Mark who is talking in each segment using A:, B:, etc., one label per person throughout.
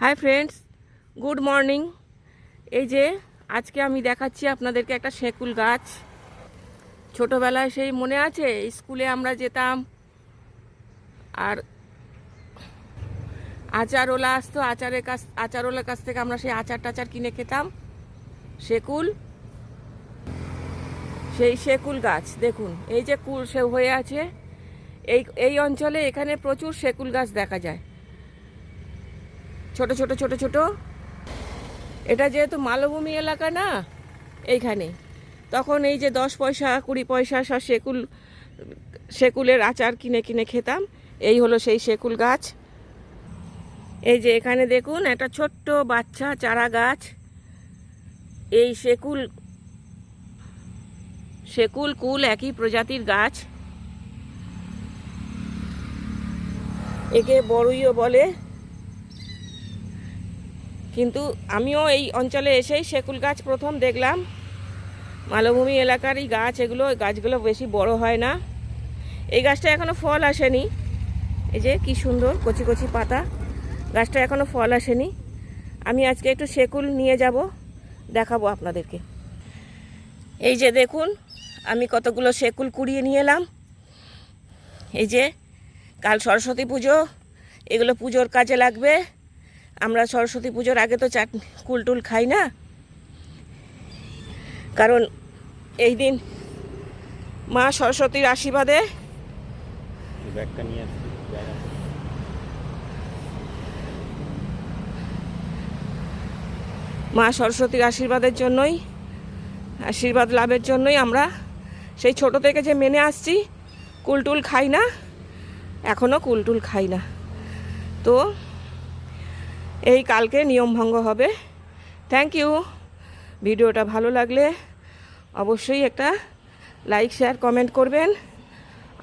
A: Hi friends good morning এই যে আজকে আমি দেখাচ্ছি আপনাদেরকে একটা সেকুল গাছ। ছোটোবেলায় সেই মনে আছে? স্কুলে আমরা যেতাম। আর আচারওলা আসতো, আচারের কাছ আচারওলার কাছ থেকে আমরা সেই আচার টাচার কিনে খেতাম। সেকুল। সেই সেকুল গাছ, দেখুন। এই যে কুল সে হয়ে আছে। এই এই অঞ্চলে এখানে প্রচুর সেকুল গাছ দেখা যায়। ছোট ছোট ছোট ছোট। এটা যেহেতু মালভূমি এলাকা না, এইখানে। তখন এই যে দশ পয়সা, কুড়ি পয়সা সব সেকুল, সেকুলের আচার কিনে কিনে খেতাম। এই হলো সেই সেকুল গাছ। এই যে এখানে দেখুন, একটা ছোট্ট বাচ্চা, চারা গাছ। এই সেকুল সেকুল কুল একই প্রজাতির গাছ। একে বড়ইও বলে। কিন্তু আমিও এই অঞ্চলে এসেই সেকুল গাছ প্রথম দেখলাম। মালভূমি এলাকার এই গাছ এগুলো গাছগুলো বেশি বড় হয় না। এই গাছটা এখনও ফল আসেনি। এই যে কি সুন্দর কচি কচি পাতা। গাছটা এখনও ফল আসেনি। আমি আজকে একটু সেকুল নিয়ে যাব, দেখাবো আপনাদেরকে। এই যে দেখুন, আমি কতগুলো সেকুল কুড়িয়ে নিয়ে এলাম। এই যে কাল সরস্বতী পুজো, এগুলো পুজোর কাজে লাগবে। আমরা সরস্বতী পুজোর আগে তো চাট কুলটুল খাই না কারণ এই দিন মা সরস্বতীর আশীর্বাদে। মা সরস্বতীর আশীর্বাদের জন্যই আশীর্বাদ লাভের জন্যই আমরা সেই ছোট থেকে যে মেনে আসছি কুলটুল খাই না এখনও কুলটুল খাই না তো এই কালকে নিয়মভঙ্গ হবে। থ্যাংক ইউ ভিডিওটা ভালো লাগলে অবশ্যই একটা লাইক শেয়ার কমেন্ট করবেন।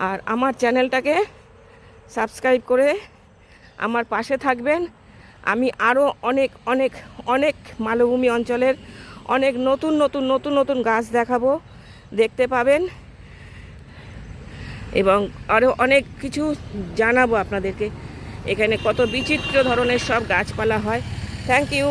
A: আর আমার চ্যানেলটাকে সাবস্ক্রাইব করে আমার পাশে থাকবেন। আমি আরও অনেক অনেক অনেক মালভূমি অঞ্চলের অনেক নতুন নতুন নতুন নতুন গাছ দেখাবো। দেখতে পাবেন। এবং আরও অনেক কিছু জানাব আপনাদেরকে। এখানে কত বিচিত্র ধরনের সব গাছপালা হয়। Thank you